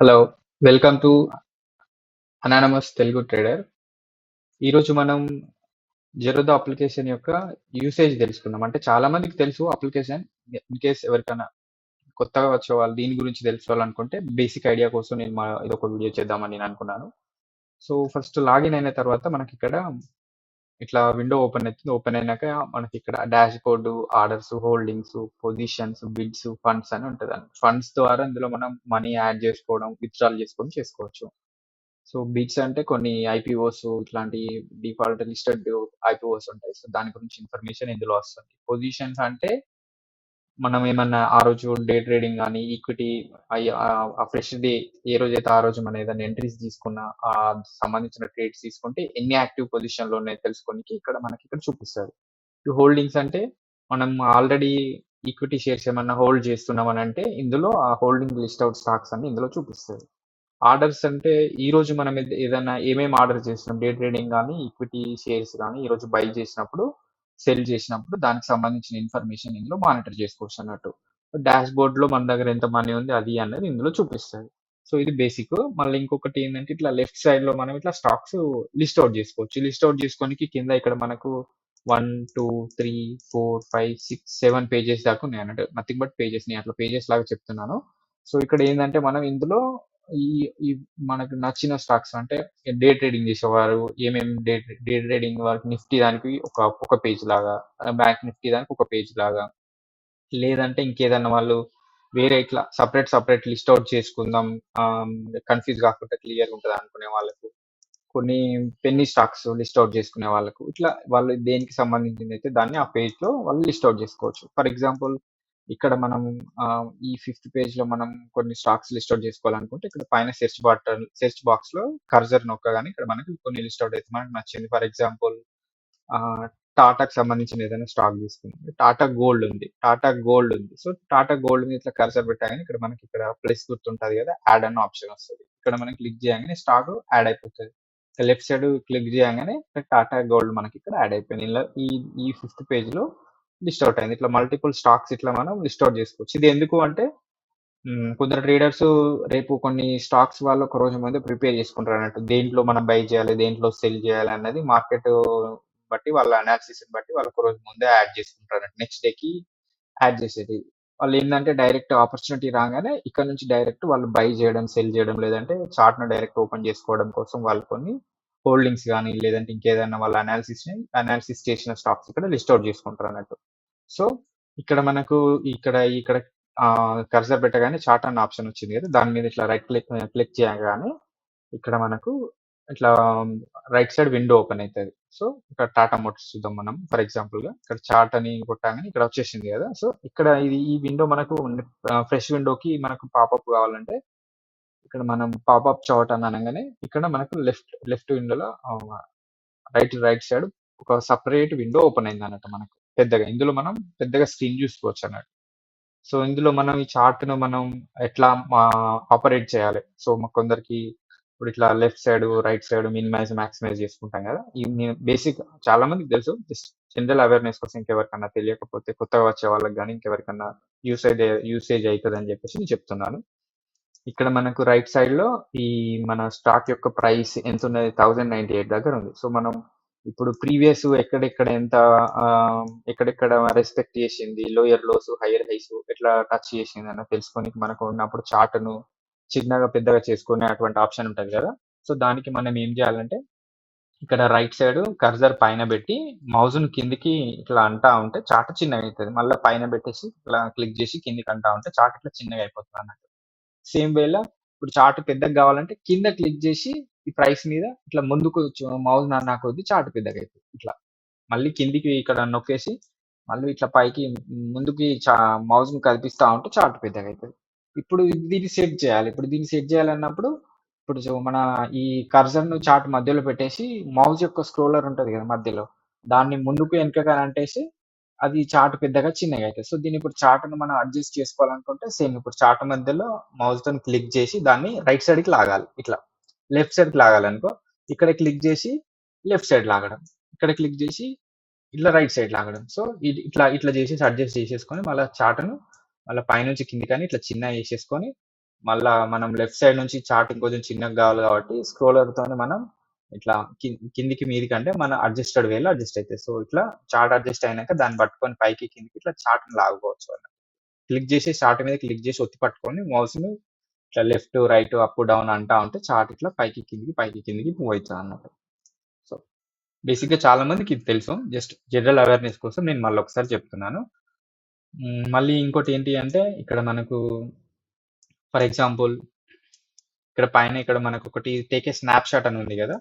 Hello welcome to anonymous Telugu trader ఈరోజు మనం Zerodha application యొక్క యూసేజ్ తెలుసుకుందాం. అంటే చాలా మందికి తెలుసు అప్లికేషన్ ఇన్ కేస్ ఎవరికైనా కొత్తగా వచ్చే వాళ్ళు దీని గురించి తెలుసుకోవాలనుకుంటే బేసిక్ ఐడియా కోసం నేను మా ఇదొక వీడియో చేద్దామని నేను అనుకున్నాను. సో ఫస్ట్ లాగిన్ అయిన తర్వాత మనకి ఇక్కడ ఇట్లా విండో ఓపెన్ అవుతుంది ఓపెన్ అయినాక మనకి ఇక్కడ dashboard orders holdings positions bids funds అని ఉంటుంది ఫండ్స్ ద్వారా ఇందులో మనం మనీ యాడ్ చేసుకోవడం విత్డ్రాల్ చేసుకొని చేసుకోవచ్చు. సో బిడ్స్ అంటే కొన్ని ఐపీఓస్ ఇట్లాంటి డిఫాల్ట్ లిస్టెడ్ ఐపీఓస్ ఉంటాయి. సో దాని గురించి ఇన్ఫర్మేషన్ ఇందులో వస్తుంది. పొజిషన్స్ అంటే మనం ఏమన్నా ఆ రోజు డే ట్రేడింగ్ కానీ ఈక్విటీ ఆ ఫ్రెష్ డే ఏ రోజైతే ఆ రోజు మనం ఏదైనా ఎంట్రీస్ తీసుకున్న ఆ సంబంధించిన ట్రేడ్స్ తీసుకుంటే ఎన్ని యాక్టివ్ పొజిషన్లో ఉన్నాయి తెలుసుకోనికి ఇక్కడ మనకి ఇక్కడ చూపిస్తారు. ఈ హోల్డింగ్స్ అంటే మనం ఆల్రెడీ ఈక్విటీ షేర్స్ ఏమన్నా హోల్డ్ చేస్తున్నామని అంటే ఇందులో ఆ హోల్డింగ్ లిస్ట్ అవుట్ స్టాక్స్ అని ఇందులో చూపిస్తారు. ఆర్డర్స్ అంటే ఈ రోజు మనం ఏదైనా ఏమేమి ఆర్డర్ చేసినాం డే ట్రేడింగ్ కానీ ఈక్విటీ షేర్స్ కానీ ఈ రోజు బై చేసినప్పుడు సెల్ చేసినప్పుడు దానికి సంబంధించిన ఇన్ఫర్మేషన్ ఇందులో మానిటర్ చేసుకోవచ్చు అన్నట్టు. డాష్ బోర్డ్లో మన దగ్గర ఎంత మనీ ఉంది అది అనేది ఇందులో చూపిస్తుంది. సో ఇది బేసిక్. మళ్ళీ ఇంకొకటి ఏంటంటే ఇట్లా లెఫ్ట్ సైడ్లో మనం ఇట్లా స్టాక్స్ లిస్ట్ అవుట్ చేసుకోవచ్చు. లిస్ట్ అవుట్ చేసుకోనికి కింద ఇక్కడ మనకు one two three four five six seven pages దాకా ఉన్నాయి అన్నట్టు. Nothing but pages. నేను అట్లా పేజెస్ లాగా చెప్తున్నాను. సో ఇక్కడ ఏంటంటే మనం ఇందులో ఈ ఈ మనకు నచ్చిన స్టాక్స్ అంటే డే ట్రేడింగ్ చేసేవారు ఏమేమి డే డే ట్రేడింగ్ వారికి నిఫ్టీ దానికి ఒక ఒక పేజ్ లాగా బ్యాంక్ నిఫ్టీ దానికి ఒక పేజ్ లాగా. లేదంటే ఇంకేదన్నా వాళ్ళు వేరే ఇట్లా సపరేట్ సపరేట్ లిస్ట్ అవుట్ చేసుకుందాం కన్ఫ్యూజ్ కాకుండా క్లియర్ ఉంటుంది అనుకునే వాళ్ళకు. కొన్ని పెన్నీ స్టాక్స్ లిస్ట్ అవుట్ చేసుకునే వాళ్ళకు. ఇట్లా వాళ్ళు దేనికి సంబంధించింది అయితే దాన్ని ఆ పేజ్లో వాళ్ళు లిస్ట్ అవుట్ చేసుకోవచ్చు. ఫర్ ఎగ్జాంపుల్ ఇక్కడ మనం ఆ, ఈ ఫిఫ్త్ పేజ్లో మనం కొన్ని స్టాక్స్ లిస్ట్ అవుట్ చేసుకోవాలనుకుంటే ఇక్కడ పైన సెర్చ్ బటన్ సెర్చ్ బాక్స్లో కర్జర్ నొక్కగానే ఇక్కడ మనకి కొన్ని లిస్ట్ అవుట్ అయితే మనకు నచ్చింది. ఫర్ ఎగ్జాంపుల్ టాటాకి సంబంధించిన ఏదైనా స్టాక్ తీసుకుంది. టాటా గోల్డ్ ఉంది. టాటా గోల్డ్ ఉంది. సో టాటా గోల్డ్ మీద ఇట్లా కర్సర్ పెట్టగానే ఇక్కడ మనకి ఇక్కడ ప్లస్ గుర్తుంటది కదా యాడ్ అన్న ఆప్షన్ వస్తుంది. ఇక్కడ మనం క్లిక్ చేయగానే స్టాక్ యాడ్ అయిపోతుంది. లెఫ్ట్ సైడ్ క్లిక్ చేయగానే టాటా గోల్డ్ మనకి ఇక్కడ యాడ్ అయిపోయింది. ఇలా ఈ ఈ ఫిఫ్త్ పేజ్లో లిస్ట్ అవుట్ అయింది. ఇట్లా మల్టిపుల్ స్టాక్స్ ఇట్లా మనం లిస్ట్ అవుట్ చేసుకోవచ్చు. ఇది ఎందుకు అంటే కొందరు ట్రేడర్స్ రేపు కొన్ని స్టాక్స్ వాళ్ళు ఒక రోజు ముందే ప్రిపేర్ చేసుకుంటారు అన్నట్టు. దేంట్లో మనం బై చేయాలి దేంట్లో సెల్ చేయాలి అన్నది మార్కెట్ బట్టి వాళ్ళ అనాలిసిస్ బట్టి వాళ్ళు ఒక రోజు ముందే యాడ్ చేసుకుంటారు అన్నట్టు. నెక్స్ట్ డేకి యాడ్ చేసేది. వాళ్ళు ఏంటంటే డైరెక్ట్ ఆపర్చునిటీ రాగానే ఇక్కడ నుంచి డైరెక్ట్ వాళ్ళు బై చేయడం సెల్ చేయడం లేదంటే చార్ట్ను డైరెక్ట్ ఓపెన్ చేసుకోవడం కోసం వాళ్ళు కొన్ని హోల్డింగ్స్ కానీ లేదంటే ఇంకేదైనా వాళ్ళ అనాలిసిస్ అనాలిసిస్ చేసిన స్టాక్స్ ఇక్కడ లిస్ట్ అవుట్ చేసుకుంటారు అన్నట్టు. సో ఇక్కడ మనకు ఇక్కడ ఇక్కడ కర్సర్ పెట్టగానే చార్ట్ అన్న ఆప్షన్ వచ్చింది కదా దాని మీద ఇట్లా రైట్ క్లిక్ క్లిక్ చేయగానే ఇక్కడ మనకు ఇట్లా రైట్ సైడ్ విండో ఓపెన్ అవుతుంది సో ఇక్కడ టాటా మోటార్స్ చూద్దాం మనం ఫర్ ఎగ్జాంపుల్గా. ఇక్కడ చార్ట్ అని కొట్టాగానే ఇక్కడ వచ్చేసింది కదా సో ఇక్కడ ఇది ఈ విండో మనకు ఫ్రెష్ విండోకి మనకు పాపప్ కావాలంటే ఇక్కడ మనం పాపప్ చార్ట్ అని అనగానే ఇక్కడ మనకు లెఫ్ట్ లెఫ్ట్ విండోలో రైట్ రైట్ సైడ్ ఒక సపరేట్ విండో ఓపెన్ అయింది అన్నట్టు మనకు. పెద్దగా ఇందులో మనం పెద్దగా స్క్రీన్ చూసుకోవచ్చు అన్నట్టు. సో ఇందులో మనం ఈ చార్ట్ను మనం ఎట్లా ఆపరేట్ చేయాలి? సో మా కొందరికి ఇప్పుడు ఇట్లా left side right side minimize maximize చేసుకుంటాం కదా? ఈ బేసిక్ చాలా మందికి తెలుసు. జస్ట్ జనరల్ అవేర్నెస్ కోసం ఇంకెవరికన్నా తెలియకపోతే కొత్తగా వచ్చే వాళ్ళకి కానీ ఇంకెవరికన్నా యూసేజ్ యూసేజ్ అవుతుంది అని చెప్పేసి నేను చెప్తున్నాను. ఇక్కడ మనకు రైట్ సైడ్లో ఈ మన స్టాక్ యొక్క ప్రైస్ ఎంత ఉన్నది థౌజండ్ నైన్టీ ఎయిట్ దగ్గర ఉంది. సో మనం ఇప్పుడు ప్రీవియస్ ఎక్కడెక్కడ ఎంత ఆ, ఎక్కడెక్కడ రెస్పెక్ట్ చేసింది? లోయర్ లోస్ హైయర్ హైస్ ఎట్లా టచ్ చేసింది అన్న తెలుసుకొని మనకు ఉన్నప్పుడు చార్ట్ను చిన్నగా పెద్దగా చేసుకునే అటువంటి ఆప్షన్ ఉంటుంది కదా? సో దానికి మనం ఏం చేయాలంటే ఇక్కడ రైట్ సైడ్ కర్జర్ పైన పెట్టి మౌజ్ను కిందికి ఇట్లా అంటా ఉంటే చార్ట్ చిన్నగా అవుతుంది మళ్ళీ పైన పెట్టేసి ఇట్లా క్లిక్ చేసి కిందికి అంటా ఉంటే చార్ట్ ఇట్లా చిన్నగా అయిపోతుంది అన్నట్టు సేమ్ వేలా ఇప్పుడు చార్ట్ పెద్దగా కావాలంటే కింద క్లిక్ చేసి ఈ ప్రైస్ మీద ఇట్లా ముందుకు మౌజ్ నా కొద్ది చార్ట్ పెద్దగా అవుతుంది ఇట్లా మళ్ళీ కిందికి ఇక్కడ నొక్కేసి మళ్ళీ ఇట్లా పైకి ముందుకి మౌజ్ని కదిపిస్తా ఉంటే చార్ట్ పెద్దగా అవుతుంది ఇప్పుడు దీన్ని సెట్ చేయాలి. ఇప్పుడు దీన్ని సెట్ చేయాలన్నప్పుడు ఇప్పుడు మన ఈ కర్జర్ను చార్ట్ మధ్యలో పెట్టేసి మౌజ్ యొక్క స్క్రోలర్ ఉంటుంది కదా మధ్యలో దాన్ని ముందుకు వెనుకగా అంటేసి అది చార్ట్ పెద్దగా చిన్నగా అవుతుంది సో దీన్ని ఇప్పుడు చాటును మనం అడ్జస్ట్ చేసుకోవాలనుకుంటే సేమ్ ఇప్పుడు చార్ట్ మధ్యలో మౌస్తో క్లిక్ చేసి దాన్ని రైట్ సైడ్కి లాగాలి. ఇట్లా. లెఫ్ట్ సైడ్కి లాగాలనుకో ఇక్కడ క్లిక్ చేసి లెఫ్ట్ సైడ్ లాగడం. ఇక్కడ క్లిక్ చేసి ఇట్లా రైట్ సైడ్ లాగడం. సో ఇట్లా ఇట్లా చేసేసి అడ్జస్ట్ చేసేసుకొని మళ్ళీ చార్ట్ను మళ్ళీ పైనుంచి కింది కానీ ఇట్లా చిన్న చేసేసుకొని మళ్ళీ మనం లెఫ్ట్ సైడ్ నుంచి చార్ట్ ఇంకొంచెం చిన్నగా కావాలి కాబట్టి స్క్రోలర్‌తోని మనం ఇట్లా కిందికి మీది కంటే మన అడ్జస్టెడ్ వేలో అడ్జస్ట్ అవుతాయి సో, ఇట్లా చార్ట్ అడ్జస్ట్ అయినాక దాన్ని పట్టుకొని పైకి కిందకి ఇట్లా చార్ట్‌ని లాగుకోవచ్చు అన్నమాట క్లిక్ చేసి చార్ట్ మీద క్లిక్ చేసి ఒత్తి పట్టుకొని మౌస్‌ని ఇట్లా లెఫ్ట్, రైట్, అప్, డౌన్ అంటా ఉంటే చార్ట్ ఇట్లా పైకి కిందికి పైకి కిందికి మూవ్ అన్నమాట సో, బేసిక్‌గా చాలా మందికి ఇది తెలుసు. జస్ట్ జనరల్ అవేర్‌నెస్ కోసం నేను మళ్ళీ ఒకసారి చెప్తున్నాను. మళ్ళీ ఇంకోటి ఏంటి అంటే ఇక్కడ మనకు ఫర్ ఎగ్జాంపుల్ ఇక్కడ పైన ఇక్కడ మనకు టేక్ ఏ స్నాప్ షాట్ అని ఉంది కదా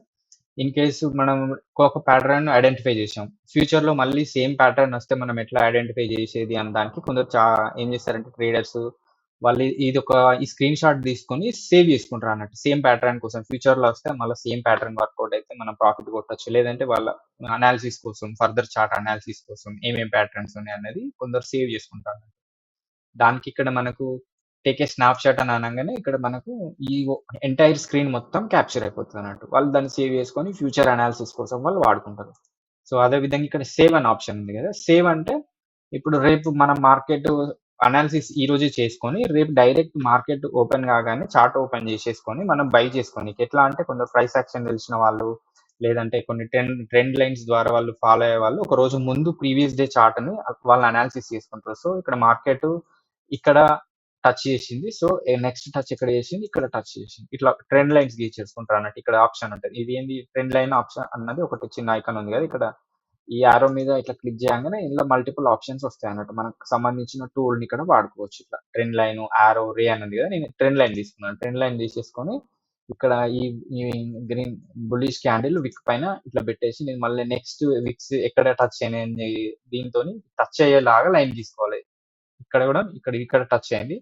ఇన్ కేసు మనం ఒక ప్యాటర్న్ ఐడెంటిఫై చేసాం. ఫ్యూచర్‌లో మళ్ళీ సేమ్ ప్యాటర్న్ వస్తే మనం ఎట్లా ఐడెంటిఫై చేసేది అన్న దానికి కొందరు చా ఏం చేస్తారంటే ట్రేడర్స్ వాళ్ళు ఇది ఒక ఈ స్క్రీన్ షాట్ తీసుకొని సేవ్ చేసుకుంటారు అన్నట్టు సేమ్ ప్యాటర్న్ కోసం ఫ్యూచర్లో వస్తే మళ్ళీ సేమ్ ప్యాటర్న్ వర్కౌట్ అయితే మనం ప్రాఫిట్ కొట్టచ్చు లేదంటే వాళ్ళ అనాలిసిస్ కోసం ఫర్దర్ చార్ట్ అనాలిసిస్ కోసం ఏమేం ప్యాటర్న్స్ అనేది కొందరు సేవ్ చేసుకుంటారు. దానికి ఇక్కడ మనకు టేకే స్నాప్ షాట్ అని అనగానే ఇక్కడ మనకు ఈ ఎంటైర్ స్క్రీన్ మొత్తం క్యాప్చర్ అయిపోతుంది అన్నట్టు వాళ్ళు దాన్ని సేవ్ చేసుకొని ఫ్యూచర్ అనాలిసిస్ కోసం వాళ్ళు వాడుకుంటారు. సో, అదే విధంగా ఇక్కడ సేవ్ అనే ఆప్షన్ ఉంది కదా సేవ్ అంటే ఇప్పుడు రేపు మనం మార్కెట్ అనాలిసిస్ ఈ రోజే చేసుకొని రేపు డైరెక్ట్ మార్కెట్ ఓపెన్ కాగానే చార్ట్ ఓపెన్ చేసేసుకొని మనం బై చేసుకొని ఎట్లా అంటే కొందరు ప్రైస్ యాక్షన్ తెలిసిన వాళ్ళు లేదంటే కొన్ని ట్రెండ్ ట్రెండ్ లైన్స్ ద్వారా వాళ్ళు ఫాలో అయ్యే వాళ్ళు ఒక రోజు ముందు ప్రీవియస్ డే చార్ట్‌ని వాళ్ళు అనాలిసిస్ చేసుకుంటారు. సో, ఇక్కడ మార్కెట్ ఇక్కడ టచ్ చేసింది. సో, నెక్స్ట్ టచ్ ఇక్కడ చేసింది? ఇక్కడ టచ్ చేసింది. ఇట్లా ట్రెండ్ లైన్స్ గీసేసుకుంటారన్నట్టు. ఇక్కడ ఆప్షన్ ఉంటుంది ఇది ఏంది ట్రెండ్ లైన్ ఆప్షన్ అన్నది ఒకటి చిన్న ఐకాన్ ఉంది కదా ఇక్కడ ఈ యారో మీద ఇట్లా క్లిక్ చేయగానే ఇందులో మల్టిపుల్ ఆప్షన్స్ వస్తాయి అన్నట్టు మనకు సంబంధించిన టూల్‌ని ఇక్కడ వాడుకోవచ్చు ఇట్లా. ట్రెండ్ లైన్, యారో, రే అని ఉంది నేను ట్రెండ్ లైన్ తీసుకున్నాను. ట్రెండ్ లైన్ తీసేసుకొని ఇక్కడ ఈ గ్రీన్ బుల్లిష్ క్యాండిల్ విక్ పైన ఇట్లా పెట్టేసి నేను మళ్ళీ నెక్స్ట్ విక్స్ ఎక్కడ టచ్ అయినాయని దీంతో టచ్ అయ్యేలాగా లైన్ తీసుకోవాలి ఇక్కడ కూడా ఇక్కడ ఇక్కడ టచ్ అయింది.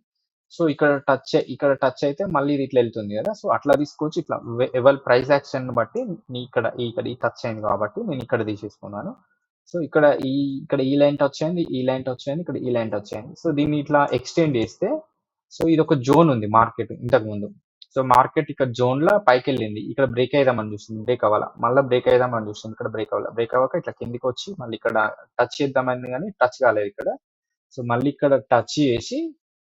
సో, ఇక్కడ టచ్ ఇక్కడ టచ్ అయితే మళ్ళీ ఇది ఇట్లా వెళ్తుంది కదా సో, అట్లా తీసుకోవచ్చు. ఇట్లా ఎవరి ప్రైస్ యాక్షన్ బట్టి నీ ఇక్కడ ఇక్కడ ఈ టచ్ అయింది కాబట్టి నేను ఇక్కడ తీసేసుకున్నాను. సో, ఇక్కడ ఈ ఇక్కడ ఈ లైన్ టచ్ అయింది. ఈ లైన్ టచ్ అయింది. ఇక్కడ ఈ లైన్ టచ్ అయింది. సో, దీన్ని ఇట్లా ఎక్స్‌టెండ్ చేస్తే సో, ఇది ఒక జోన్ ఉంది మార్కెట్ ఇంతకు ముందు సో, మార్కెట్ ఇక్కడ జోన్లో పైకి వెళ్ళింది ఇక్కడ బ్రేక్ అయిదామని చూస్తుంది. బ్రేక్ అవ్వాలా మళ్ళీ బ్రేక్ అయిదామని చూస్తుంది. ఇక్కడ బ్రేక్ అవ్వాలి బ్రేక్ అవ్వక ఇట్లా కిందకొచ్చి మళ్ళీ ఇక్కడ టచ్ చేద్దామని కానీ టచ్ కాలేదు ఇక్కడ. సో, మళ్ళీ ఇక్కడ టచ్ చేసి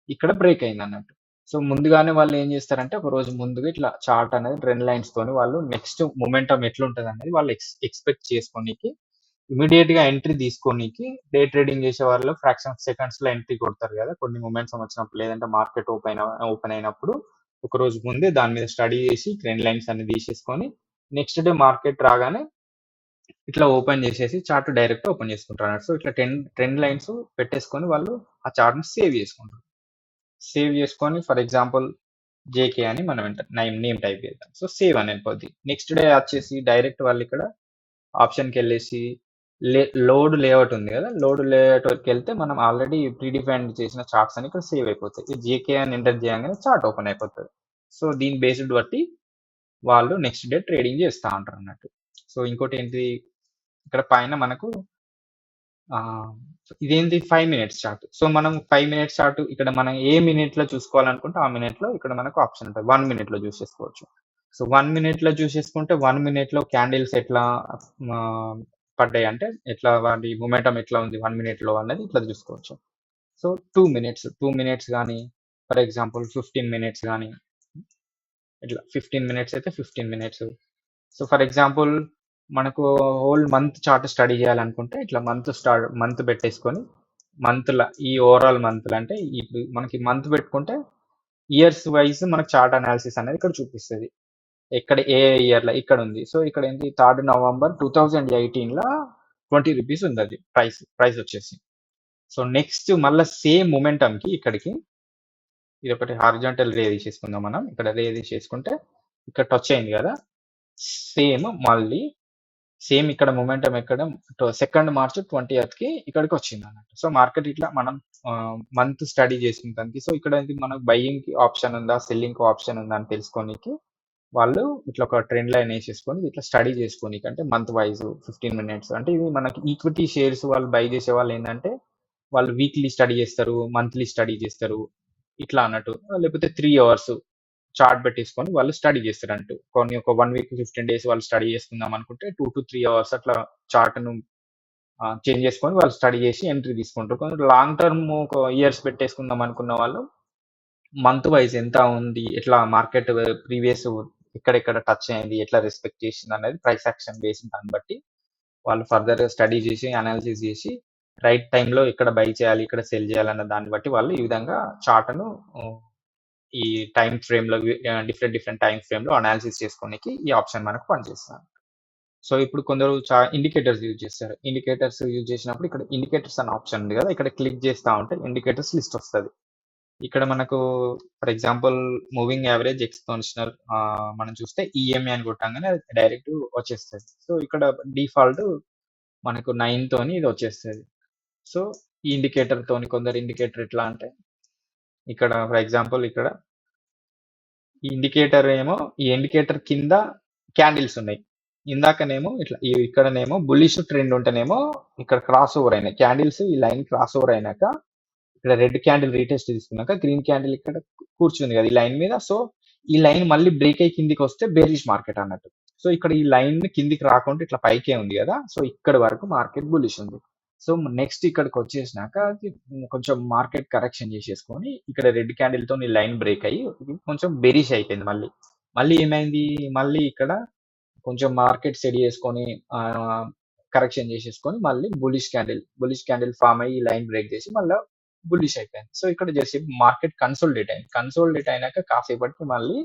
ఇక్కడ బ్రేక్ అయింది అన్నట్టు సో, ముందుగానే వాళ్ళు ఏం చేస్తారంటే ఒక రోజు ముందుగా ఇట్లా చార్ట్ అనేది ట్రెండ్ లైన్స్ తోని వాళ్ళు నెక్స్ట్ మొమెంటం ఎట్లుంటది అనేది వాళ్ళు ఎక్స్ ఎక్స్‌పెక్ట్ ఇమిడియట్గా ఎంట్రీ తీసుకోనికి డే ట్రేడింగ్ చేసే వాళ్ళు ఫ్రాక్షన్ ఆఫ్ సెకండ్స్‌లో ఎంట్రీ కొడతారు కదా కొన్ని మూమెంట్స్ వచ్చినప్పుడు లేదంటే మార్కెట్ ఓపెన్ ఓపెన్ అయినప్పుడు ఒక రోజు ముందే దాని మీద స్టడీ చేసి ట్రెండ్ లైన్స్ అన్ని తీసేసుకొని నెక్స్ట్ డే మార్కెట్ రాగానే ఇట్లా ఓపెన్ చేసేసి చార్ట్ డైరెక్ట్ ఓపెన్ చేసుకుంటారు సో, ఇట్లా ట్రెండ్ ట్రెండ్ లైన్స్ పెట్టేసుకొని వాళ్ళు ఆ చార్ట్‌ని సేవ్ చేసుకుంటారు. సేవ్ చేసుకొని ఫర్ ఎగ్జాంపుల్ జేకే అని మనం ఎంటర్ నేమ్ నేమ్ టైప్ చేద్దాం. సో, సేవ్ అని వెళ్ళిపోద్ది. నెక్స్ట్ డే వచ్చేసి డైరెక్ట్ వాళ్ళు ఇక్కడ ఆప్షన్కి వెళ్ళేసి లే లోడ్ లేఅవుట్ ఉంది కదా లోడ్ లేఅవుట్ వెళ్తే మనం ఆల్రెడీ ప్రీడిఫైన్డ్ చేసిన చార్ట్స్ అని ఇక్కడ సేవ్ అయిపోతాయి. జేకే అని ఎంటర్ చేయగానే చార్ట్ ఓపెన్ అయిపోతుంది సో, దీని బేస్డ్ బట్టి వాళ్ళు నెక్స్ట్ డే ట్రేడింగ్ చేస్తూ ఉంటారు అన్నట్టు సో, ఇంకోటి ఏంటిది ఇక్కడ పైన మనకు ఆహ్, ఇదేంది ఫైవ్ మినిట్స్ చార్ట్. సో, మనం ఫైవ్ మినిట్స్ చార్ట్ ఇక్కడ మనం ఏ మినిట్‌లో చూసుకోవాలనుకుంటే ఆ మినిట్‌లో ఇక్కడ మనకు ఆప్షన్ ఉంటది. 1 మినిట్‌లో చూసేసుకోవచ్చు. సో, 1 మినిట్‌లో చూసేసుకుంటే 1 మినిట్‌లో క్యాండిల్స్ ఎట్లా పడ్డాయి అంటే ఎట్లా వాటి మొమెంటం ఎట్లా ఉంది 1 మినిట్‌లో అనేది ఇట్లా చూసుకోవచ్చు. So, two minutes, two minutes కానీ ఫర్ ఎగ్జాంపుల్ 15 మినిట్స్ కానీ ఇట్లా 15 మినిట్స్ అయితే 15 మినిట్స్. సో, ఫర్ ఎగ్జాంపుల్ మనకు హోల్ మంత్ చార్ట్ స్టడీ చేయాలనుకుంటే ఇట్లా మంత్ స్టార్ట్ మంత్ పెట్టేసుకొని మంత్‌ల ఈ ఓవరాల్ మంత్లు అంటే ఇప్పుడు మనకి మంత్ పెట్టుకుంటే ఇయర్స్ వైస్ మనకు చార్ట్ అనాలిసిస్ అనేది ఇక్కడ చూపిస్తుంది ఎక్కడ ఏ ఇయర్‌లో ఇక్కడ ఉంది. సో, ఇక్కడ ఏంటి థర్డ్ నవంబర్ టూ థౌసండ్ ఎయిటీన్లో ట్వంటీ రూపీస్ ఉంది అది ప్రైస్. ప్రైస్ వచ్చేసి. సో, నెక్స్ట్ మళ్ళీ సేమ్ మొమెంటమ్‌కి ఇక్కడికి ఇది ఒకటి హారిజాంటల్ రే తీసేసుకుందాం మనం. ఇక్కడ రే తీసేసుకుంటే ఇక్కడ టచ్ అయింది కదా సేమ్ మళ్ళీ సేమ్ ఇక్కడ మొమెంటమ్ ఎక్కడ సెకండ్ మార్చ్ 20థ్‌కి ఇక్కడికి వచ్చింది అన్నట్టు సో, మార్కెట్ ఇట్లా మనం మంత్ స్టడీ చేసుకుంటానికి సో, ఇక్కడ మనకు బయ్యింగ్కి ఆప్షన్ ఉందా? సెల్లింగ్‌కి ఆప్షన్ ఉందా? అని తెలుసుకోనీకి వాళ్ళు ఇట్లా ఒక ట్రెండ్ లైన్ వేసేసుకొని ఇట్లా స్టడీ చేసుకోనీకి అంటే మంత్ వైస్ 15 మినిట్స్ అంటే ఇది మనకి ఈక్విటీ షేర్స్ వాళ్ళు బై చేసే వాళ్ళు ఏంటంటే వాళ్ళు వీక్లీ స్టడీ చేస్తారు. మంత్లీ స్టడీ చేస్తారు. ఇట్లా అన్నట్టు. లేకపోతే త్రీ అవర్స్ చార్ట్ పెట్టేసుకొని వాళ్ళు స్టడీ చేస్తారంటూ. కొన్ని ఒక వన్ వీక్ 15 డేస్ వాళ్ళు స్టడీ చేసుకుందాం అనుకుంటే 2-3 అవర్స్ అట్లా చార్ట్‌ను ను చేంజ్ చేసుకొని వాళ్ళు స్టడీ చేసి ఎంట్రీ తీసుకుంటారు. కొందరు లాంగ్ టర్మ్ ఒక ఇయర్స్ పెట్టేసుకుందాం అనుకున్న వాళ్ళు మంత్ వైస్ ఎంత ఉంది ఎట్లా మార్కెట్ ప్రీవియస్ ఎక్కడెక్కడ టచ్ అయింది ఎట్లా రెస్పెక్ట్ చేసింది అనేది ప్రైస్ యాక్షన్ బేస్డ్ దాన్ని బట్టి వాళ్ళు ఫర్దర్ స్టడీ చేసి అనాలిసిస్ చేసి రైట్ టైంలో ఇక్కడ బై చేయాలి ఇక్కడ సెల్ చేయాలన్న దాన్ని బట్టి వాళ్ళు ఈ విధంగా చార్ట్ను ఈ టైం ఫ్రేమ్లో డిఫరెంట్ డిఫరెంట్ టైం ఫ్రేమ్లో అనాలిసిస్ చేసుకోనికి ఈ ఆప్షన్ మనకు పనిచేస్తుంది. సో ఇప్పుడు కొందరు చా ఇండికేటర్స్ యూజ్ చేస్తారు. ఇండికేటర్స్ యూజ్ చేసినప్పుడు ఇక్కడ ఇండికేటర్స్ అనే ఆప్షన్ ఉంది కదా ఇక్కడ క్లిక్ చేస్తూ ఉంటే ఇండికేటర్స్ లిస్ట్ వస్తుంది. ఇక్కడ మనకు for example moving average exponential మనం చూస్తే ఈఎంఐ అని కొట్టంగానే డైరెక్ట్ వచ్చేస్తుంది. సో ఇక్కడ డిఫాల్ట్ మనకు నైన్ తోని ఇది వచ్చేస్తుంది. సో ఈ ఇండికేటర్ తోని కొందరు ఇండికేటర్ ఎట్లా అంటే ఇక్కడ ఫర్ ఎగ్జాంపుల్ ఇక్కడ ఈ ఇండికేటర్ ఏమో ఈ ఇండికేటర్ కింద క్యాండిల్స్ ఉన్నాయి. ఇందాకనేమో ఇట్లా ఇక్కడనేమో బుల్లిష్ ట్రెండ్ ఉంటేనేమో ఇక్కడ క్రాస్ ఓవర్ అయినాయి. క్యాండిల్స్ ఈ లైన్ క్రాస్ ఓవర్ అయినాక ఇక్కడ రెడ్ క్యాండిల్ రీటెస్ట్ తీసుకున్నాక గ్రీన్ క్యాండిల్ ఇక్కడ కూర్చుంది కదా ఈ లైన్ మీద. సో ఈ లైన్ మళ్ళీ బ్రేక్ అయ్యి కిందికి వస్తే బేరిష్ మార్కెట్ అన్నట్టు. సో ఇక్కడ ఈ లైన్ కిందికి రాకుండా ఇట్లా పైకే ఉంది కదా. సో ఇక్కడ వరకు మార్కెట్ బులిష్ ఉంది. సో నెక్స్ట్ ఇక్కడికి వచ్చేసినాక కొంచెం మార్కెట్ కరెక్షన్ చేసేసుకొని ఇక్కడ రెడ్ క్యాండిల్తో లైన్ బ్రేక్ అయ్యి కొంచెం బెరిష్ అయిపోయింది మళ్ళీ. మళ్ళీ ఏమైంది? మళ్ళీ ఇక్కడ కొంచెం మార్కెట్ సెడి చేసుకొని కరెక్షన్ చేసేసుకొని మళ్ళీ bullish candle bullish candle form అయ్యి లైన్ బ్రేక్ చేసి మళ్ళీ బులిష్ అయిపోయింది. సో ఇక్కడ చేసి మార్కెట్ కన్సోల్డేట్ అయింది. కన్సోల్డేట్ అయినాక కాసేపటికి మళ్ళీ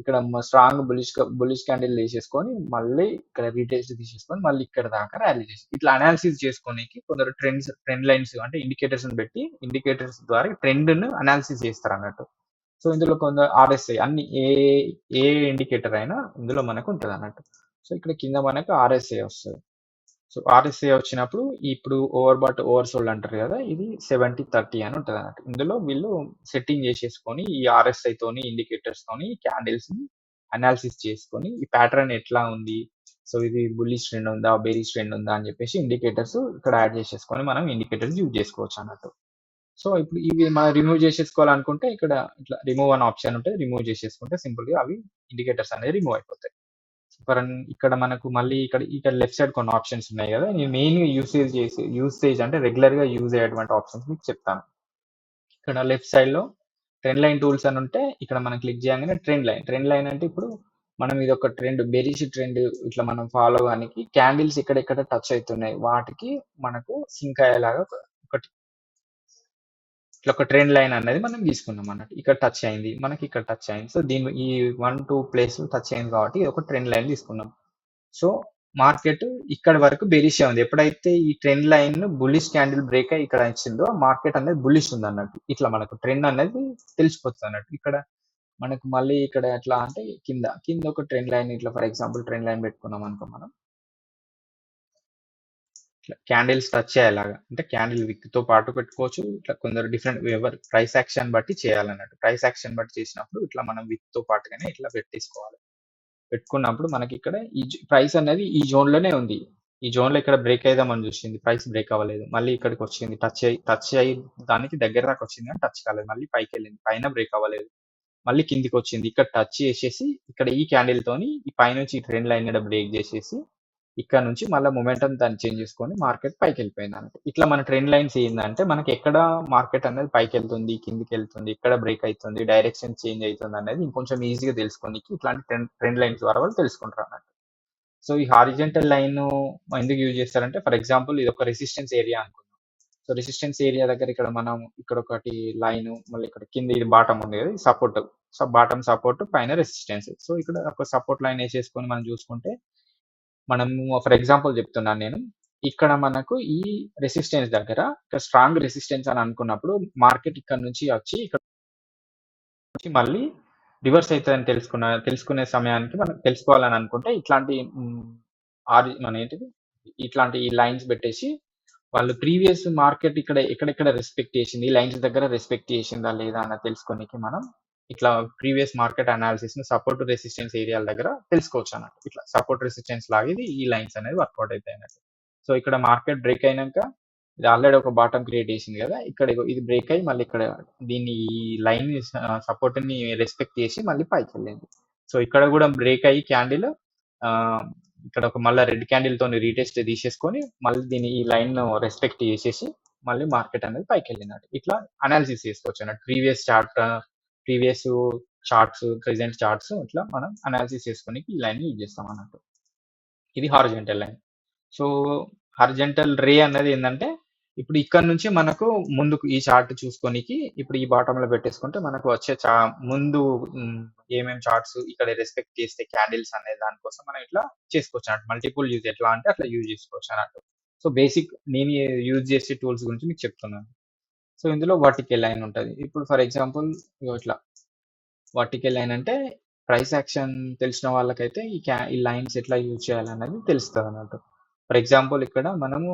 ఇక్కడ స్ట్రాంగ్ బులిష్ బులిష్ క్యాండిల్ వేసేసుకొని మళ్ళీ ఇక్కడ రీటెస్ట్ తీసేసుకొని మళ్ళీ ఇక్కడ దాకా ర్యాలీ చేసి ఇట్లా అనాలిసిస్ చేసుకోనికి కొందరు ట్రెండ్స్ ట్రెండ్ లైన్స్ అంటే ఇండికేటర్స్ పెట్టి ఇండికేటర్స్ ద్వారా ట్రెండ్ను అనాలిసిస్ చేస్తారు అన్నట్టు. సో ఇందులో కొందరు ఆర్ఎస్ఐ అన్ని ఏ ఏ ఇండికేటర్ అయినా ఇందులో మనకు ఉంటుంది అన్నట్టు సో ఇక్కడ కింద మనకు ఆర్ఎస్ఐ వస్తుంది. సో ఆర్ఎస్ఏ వచ్చినప్పుడు ఇప్పుడు ఓవర్ బాట్ ఓవర్ సోల్డ్ అంటారు కదా ఇది సెవెంటీ థర్టీ అని ఉంటుంది అన్నట్టు. ఇందులో వీళ్ళు సెట్టింగ్ చేసేసుకొని ఈ ఆర్ఎస్ఐ తోని ఇండికేటర్స్ తోని క్యాండిల్స్ని అనాలిసిస్ చేసుకొని ఈ ప్యాటర్న్ ఎట్లా ఉంది సో ఇది బుల్లిష్ ట్రెండ్ ఉందా బెరీష్ ట్రెండ్ ఉందా అని చెప్పేసి ఇండికేటర్స్ ఇక్కడ యాడ్ చేసేసుకొని మనం ఇండికేటర్స్ యూజ్ చేసుకోవచ్చు అన్నట్టు. సో ఇప్పుడు ఇవి మనం రిమూవ్ చేసేసుకోవాలనుకుంటే ఇక్కడ ఇట్లా రిమూవ్ అనే ఆప్షన్ ఉంటుంది రిమూవ్ చేసేసుకుంటే సింపుల్గా అవి ఇండికేటర్స్ అనేది రిమూవ్ అయిపోతాయి. ఫర్ ఇక్కడ మనకు మళ్ళీ ఇక్కడ ఇక్కడ లెఫ్ట్ సైడ్ కొన్ని ఆప్షన్స్ ఉన్నాయి కదా. నేను మెయిన్ యూసేజ్ చేసి యూసేజ్ అంటే రెగ్యులర్గా యూజ్ అయ్యేటువంటి ఆప్షన్స్ మీకు చెప్తాను. ఇక్కడ లెఫ్ట్ సైడ్లో ట్రెండ్ లైన్ టూల్స్ అని ఉంటే ఇక్కడ మనం క్లిక్ చేయగానే ట్రెండ్ లైన్ ట్రెండ్ లైన్ అంటే ఇప్పుడు మనం ఇది ఒక ట్రెండ్ బెరిష్ ట్రెండ్ ఇట్లా మనం ఫాలో అవ్వడానికి క్యాండిల్స్ ఎక్కడెక్కడ టచ్ అవుతున్నాయి. వాటికి మనకు సింక్ అయ్యేలాగా ఒకటి ఇట్లా ఒక ట్రెండ్ లైన్ అనేది మనం తీసుకున్నాం అన్నట్టు. ఇక్కడ టచ్ అయింది మనకి ఇక్కడ టచ్ అయింది. సో దీని ఈ వన్ టూ ప్లేస్ టచ్ అయింది కాబట్టి ఒక ట్రెండ్ లైన్ తీసుకున్నాం. సో మార్కెట్ ఇక్కడ వరకు బెరిష్ ఉంది. ఎప్పుడైతే ఈ trend line bullish candle break అయ్యి ఇక్కడ ఇచ్చిందో మార్కెట్ అనేది బుల్లిష్ ఉంది అన్నట్టు. ఇట్లా మనకు ట్రెండ్ అనేది తెలిసిపోతుంది అన్నట్టు. ఇక్కడ మనకు మళ్ళీ ఇక్కడ ఎట్లా అంటే కింద కింద ఒక ట్రెండ్ లైన్ ఇట్లా ఫర్ ఎగ్జాంపుల్ ట్రెండ్ లైన్ పెట్టుకున్నాం అనుకో మనం. క్యాండిల్స్ టచ్ అయ్యేలాగా. అంటే క్యాండిల్ విక్తో పాటు పెట్టుకోవచ్చు. ఇట్లా కొందరు డిఫరెంట్ ఎవరు ప్రైస్ యాక్షన్ బట్టి చేయాలన్నట్టు. ప్రైస్ యాక్షన్ బట్టి చేసినప్పుడు ఇట్లా మనం విత్తో పాటుగానే ఇట్లా పెట్టేసుకోవాలి. పెట్టుకున్నప్పుడు మనకి ఇక్కడ ఈ ప్రైస్ అనేది ఈ జోన్లోనే ఉంది. ఈ జోన్లో ఇక్కడ బ్రేక్ అయిదామని చూసింది. ప్రైస్ బ్రేక్ అవ్వలేదు. మళ్ళీ ఇక్కడికి వచ్చింది. టచ్ అయ్యి టచ్ అయ్యి దానికి దగ్గర దాకా వచ్చింది కానీ టచ్ కాలేదు. మళ్ళీ పైకి వెళ్ళింది. పైన బ్రేక్ అవ్వలేదు. మళ్ళీ కిందికి వచ్చింది. ఇక్కడ టచ్ చేసేసి ఇక్కడ ఈ క్యాండిల్ తోని ఈ పైనుంచి ఈ ట్రెండ్ లైన్ బ్రేక్ చేసేసి ఇక్కడ నుంచి మళ్ళీ మొమెంటం దాన్ని చేంజ్ చేసుకొని మార్కెట్ పైకి వెళ్ళిపోయింది అనమాట ఇట్లా మన ట్రెండ్ లైన్స్ ఏంటంటే మనకి ఎక్కడ మార్కెట్ అనేది పైకి వెళ్తుంది కిందికి వెళ్తుంది ఎక్కడ బ్రేక్ అవుతుంది డైరెక్షన్ చేంజ్ అవుతుంది అనేది ఇంకొంచెం ఈజీగా తెలుసుకోనికి ఇట్లాంటి ట్రెండ్ ట్రెండ్ లైన్స్ ద్వారా వాళ్ళు తెలుసుకుంటారు అన్నట్టు. సో ఈ హారిజెంటల్ లైన్ ఎందుకు యూజ్ చేస్తారంటే ఫర్ ఎగ్జాంపుల్ ఇది ఒక రెసిస్టెన్స్ ఏరియా అనుకుందాం. సో రెసిస్టెన్స్ ఏరియా దగ్గర ఇక్కడ మనం ఇక్కడ ఒకటి లైన్ మళ్ళీ ఇక్కడ కింద ఇది బాటం ఉంది కదా సపోర్ట్ సో బాటం సపోర్ట్ పైన రెసిస్టెన్స్ సో ఇక్కడ ఒక సపోర్ట్ లైన్ వేసేసుకొని మనం చూసుకుంటే మనము ఫర్ ఎగ్జాంపుల్ చెప్తున్నాను నేను. ఇక్కడ మనకు ఈ రెసిస్టెన్స్ దగ్గర ఇక్కడ స్ట్రాంగ్ రెసిస్టెన్స్ అని అనుకున్నప్పుడు మార్కెట్ ఇక్కడ నుంచి వచ్చి ఇక్కడ నుంచి మళ్ళీ రివర్స్ అవుతుందని తెలుసుకున్న తెలుసుకునే సమయానికి మనం తెలుసుకోవాలని అనుకుంటే ఇట్లాంటి ఆరి మన ఏంటిది? ఇట్లాంటి లైన్స్ పెట్టేసి వాళ్ళు ప్రీవియస్ మార్కెట్ ఇక్కడ ఎక్కడెక్కడ రెస్పెక్ట్ చేసింది ఈ లైన్స్ దగ్గర రెస్పెక్ట్ చేసిందా లేదా అని తెలుసుకోనికి మనం ఇట్లా ప్రీవియస్ మార్కెట్ అనాలిసిస్ని సపోర్ట్ రెసిస్టెన్స్ ఏరియాల దగ్గర తెలుసుకోవచ్చు అన్నట్టు ఇట్లా సపోర్ట్ రెసిస్టెన్స్ లాగా ఇది ఈ లైన్స్ అనేది వర్కౌట్ అవుతాయి అన్నట్టు సో ఇక్కడ మార్కెట్ బ్రేక్ అయినాక ఇది ఆల్రెడీ ఒక బాటం క్రియేట్ చేసింది కదా ఇక్కడ ఇది బ్రేక్ అయ్యి మళ్ళీ ఇక్కడ దీన్ని ఈ లైన్ సపోర్ట్ని రెస్పెక్ట్ చేసి మళ్ళీ పైకి వెళ్ళింది. సో ఇక్కడ కూడా బ్రేక్ అయ్యి క్యాండిల్ ఇక్కడ ఒక మళ్ళీ రెడ్ క్యాండిల్తో రీటెస్ట్ తీసేసుకొని మళ్ళీ దీన్ని ఈ లైన్ రెస్పెక్ట్ చేసేసి మళ్ళీ మార్కెట్ అనేది పైకి వెళ్ళినట్టు ఇట్లా అనాలిసిస్ చేసుకోవచ్చు అన్నట్టు previous chart previous charts present charts ఇట్లా మనం అనాలిసిస్ చేసుకుని ఈ లైన్ యూజ్ చేస్తాం అన్నట్టు. ఇది horizontal line so horizontal ray అన్నది ఏంటంటే ఇప్పుడు ఇక్కడ నుంచి మనకు ముందుకు ఈ చార్ట్ చూసుకోనికి ఇప్పుడు ఈ బాటమ్లో పెట్టేసుకుంటే మనకు వచ్చే చా ముందు ఏమేం చార్ట్స్ ఇక్కడ రెస్పెక్ట్ చేస్తే క్యాండిల్స్ అనే దానికోసం మనం ఇట్లా చేసుకోవచ్చు అన్నట్టు. మల్టిపుల్ యూజ్ ఎట్లా అంటే అట్లా యూజ్ చేసుకోవచ్చు అన్నట్టు. సో బేసిక్ నేను యూజ్ చేసే టూల్స్ గురించి మీకు చెప్తున్నాను. సో ఇందులో వర్టికల్ లైన్ ఉంటుంది? ఇప్పుడు ఫర్ ఎగ్జాంపుల్ ఇట్లా వర్టికల్ లైన్ అంటే ప్రైస్ యాక్షన్ తెలిసిన వాళ్ళకైతే ఈ క్యా ఈ లైన్స్ ఎట్లా యూజ్ చేయాలనేది తెలుస్తుంది అన్నట్టు ఫర్ ఎగ్జాంపుల్ ఇక్కడ మనము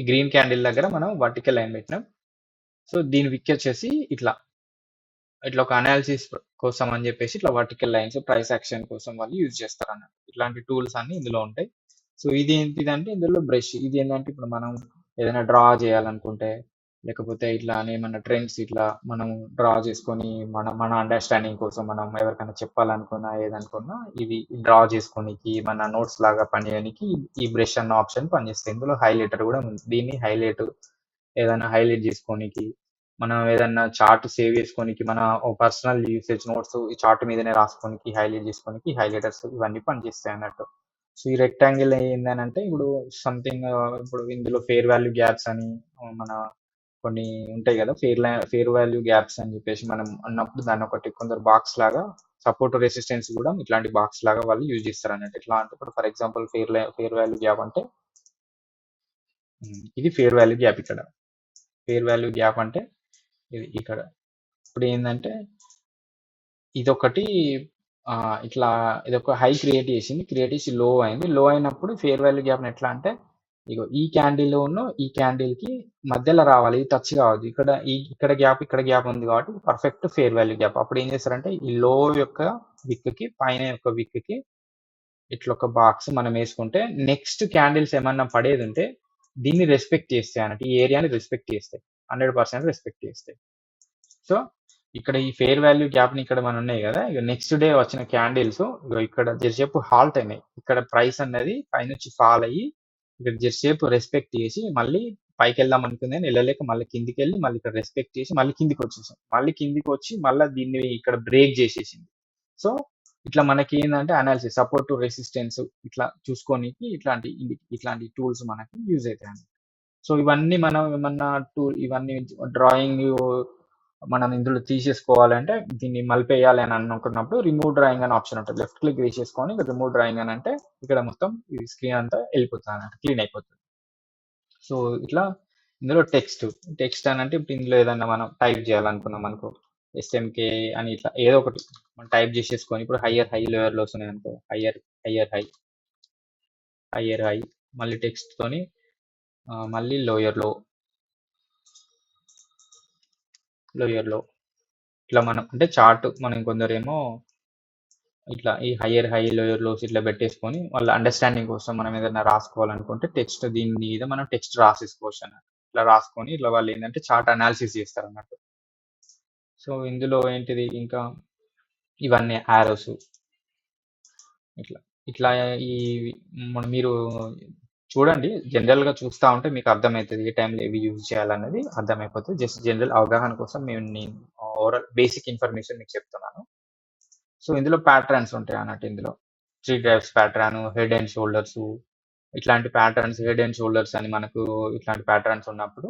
ఈ గ్రీన్ క్యాండిల్ దగ్గర మనం వర్టికల్ లైన్ పెట్టినాం. సో దీని విక్ వచ్చేసి ఇట్లా ఇట్లా ఒక అనాలిసిస్ కోసం అని చెప్పేసి ఇట్లా వర్టికల్ లైన్స్ ప్రైస్ యాక్షన్ కోసం వాళ్ళు యూజ్ చేస్తారు అన్నట్టు ఇట్లాంటి టూల్స్ అన్ని ఇందులో ఉంటాయి. సో ఇది ఏంటిదంటే ఇందులో బ్రష్. ఇది ఏంటంటే ఇప్పుడు మనం ఏదైనా డ్రా చేయాలనుకుంటే లేకపోతే ఇట్లా ఏమన్నా ట్రెండ్స్ ఇట్లా మనం డ్రా చేసుకొని మన మన అండర్స్టాండింగ్ కోసం మనం ఎవరికైనా చెప్పాలనుకున్నా ఏదనుకున్నా ఇది డ్రా చేసుకోనికి మన నోట్స్ లాగా పనిచేయడానికి ఈ బ్రష్ అన్న ఆప్షన్ పనిచేస్తుంది ఇందులో హైలైటర్ కూడా ఉంది. దీన్ని హైలైట్ ఏదైనా హైలైట్ చేసుకోనికి మనం ఏదన్నా చార్ట్ సేవ్ చేసుకోనికి మన పర్సనల్ యూసేజ్ నోట్స్ ఈ చార్ట్ మీదనే రాసుకోనికి హైలైట్ చేసుకోనికి హైలైటర్స్ ఇవన్నీ పనిచేస్తాయి అన్నట్టు. సో ఈ రెక్టాంగిల్ ఏంటంటే ఇప్పుడు సంథింగ్ ఇప్పుడు ఇందులో ఫేర్ వాల్యూ గ్యాప్స్ అని మన కొన్ని ఉంటాయి కదా ఫేర్ ఫేర్ వాల్యూ గ్యాప్స్ అని చెప్పేసి మనం అన్నప్పుడు దాన్ని ఒకటి కొందరు బాక్స్ లాగా సపోర్ట్ రెసిస్టెన్స్ కూడా ఇట్లాంటి బాక్స్ లాగా వాళ్ళు యూజ్ చేస్తారు అన్నట్టు ఎట్లా అంటే ఇప్పుడు for example fair fair value gap అంటే ఇది ఫేర్ వాల్యూ గ్యాప్ ఇక్కడ. ఫేర్ వాల్యూ గ్యాప్ అంటే ఇది ఇక్కడ. ఇప్పుడు ఏంటంటే ఇదొకటి ఇట్లా ఇది ఒక హై క్రియేట్ చేసింది. క్రియేట్ చేసి లో అయింది. లో అయినప్పుడు ఫేర్ వాల్యూ గ్యాప్ ఎట్లా అంటే ఇగో ఈ క్యాండిల్ ఉన్న ఈ క్యాండిల్కి మధ్యలో రావాలి. ఇది టచ్ కావద్దు. ఇక్కడ ఈ ఇక్కడ గ్యాప్ ఇక్కడ గ్యాప్ ఉంది కాబట్టి పర్ఫెక్ట్ ఫేర్ వాల్యూ గ్యాప్ అప్పుడు ఏం చేస్తారంటే ఈ లో యొక్క విక్కి పైన యొక్క విక్కి ఇట్లా ఒక బాక్స్ మనం వేసుకుంటే నెక్స్ట్ క్యాండిల్స్ ఏమన్నా పడేది ఉంటే దీన్ని రెస్పెక్ట్ చేస్తాయి అన్నట్టు. ఈ ఏరియాని రెస్పెక్ట్ చేస్తాయి. హండ్రెడ్ పర్సెంట్ రెస్పెక్ట్ చేస్తాయి. సో ఇక్కడ ఈ ఫేర్ వాల్యూ గ్యాప్ని ఇక్కడ మనం ఉన్నాయి కదా ఇక నెక్స్ట్ డే వచ్చిన క్యాండిల్స్ ఇక్కడ జరసేపు హాల్ట్ అయినాయి. ఇక్కడ ప్రైస్ అనేది పైనుంచి ఫాల్ అయ్యి ఇక్కడ జరసేపు రెస్పెక్ట్ చేసి మళ్ళీ పైకి వెళ్దాం అనుకుంది కానీ వెళ్ళలేక మళ్ళీ కిందికి వెళ్ళి మళ్ళీ ఇక్కడ రెస్పెక్ట్ చేసి మళ్ళీ కిందికి వచ్చేసాం. మళ్ళీ కిందికి వచ్చి మళ్ళీ దీన్ని ఇక్కడ బ్రేక్ చేసేసింది. సో ఇట్లా మనకి ఏంటంటే అనాలిసిస్ సపోర్ట్ టు రెసిస్టెన్స్ ఇట్లా చూసుకోనికి ఇట్లాంటి ఇట్లాంటి టూల్స్ మనకి యూజ్ అవుతాయి సో ఇవన్నీ మనం ఏమన్నా టూల్ ఇవన్నీ డ్రాయింగ్ మనం ఇందులో తీసేసుకోవాలంటే దీన్ని మలిపేయాలి అని అనుకున్నప్పుడు రిమూవ్ డ్రాయింగ్ అనే ఆప్షన్ ఉంటుంది. లెఫ్ట్ క్లిక్ తీసేసుకొని రిమూవ్ డ్రాయింగ్ అని అంటే ఇక్కడ మొత్తం ఈ స్క్రీన్ అంతా వెళ్ళిపోతుంది అన్నట్టు క్లీన్ అయిపోతుంది. సో ఇట్లా ఇందులో టెక్స్ట్ టెక్స్ట్ అని అంటే ఇప్పుడు ఇందులో ఏదైనా మనం టైప్ చేయాలనుకున్నాం అనుకో ఎస్ఎంకే అని ఇట్లా ఏదో ఒకటి మనం టైప్ చేసేసుకొని ఇప్పుడు హయ్యర్ హై లోయర్లో వస్తున్నాయి అనుకో higher higher high higher high మళ్ళీ టెక్స్ట్ తోని మళ్ళీ లోయర్లో లోయర్లో ఇట్లా మనం అంటే చార్ట్ మనం కొందరేమో ఇట్లా ఈ హయ్యర్ హై లోయర్ లోస్ ఇట్లా పెట్టేసుకొని వాళ్ళ అండర్స్టాండింగ్ కోసం మనం ఏదైనా రాసుకోవాలనుకుంటే టెక్స్ట్ దీని మీద మనం టెక్స్ట్ రాసేసుకోవచ్చు అన్నట్టు. ఇట్లా రాసుకొని ఇట్లా వాళ్ళు ఏంటంటే చార్ట్ అనాలిసిస్ చేస్తారు అన్నట్టు సో ఇందులో ఏంటిది ఇంకా? ఇవన్నీ ఆరోస్ ఇట్లా ఇట్లా ఈ మన మీరు చూడండి జనరల్గా చూస్తా ఉంటే మీకు అర్థమవుతుంది ఏ టైంలో ఏవి యూజ్ చేయాలనేది అర్థమైపోతుంది. జస్ట్ జనరల్ అవగాహన కోసం మేము నేను ఓవరాల్ బేసిక్ ఇన్ఫర్మేషన్ మీకు చెప్తున్నాను. సో ఇందులో ప్యాటర్న్స్ ఉంటాయి అన్నట్టు ఇందులో. Three types pattern head and shoulders ఇట్లాంటి ప్యాటర్న్స్ హెడ్ అండ్ షోల్డర్స్ అని మనకు ఇట్లాంటి ప్యాటర్న్స్ ఉన్నప్పుడు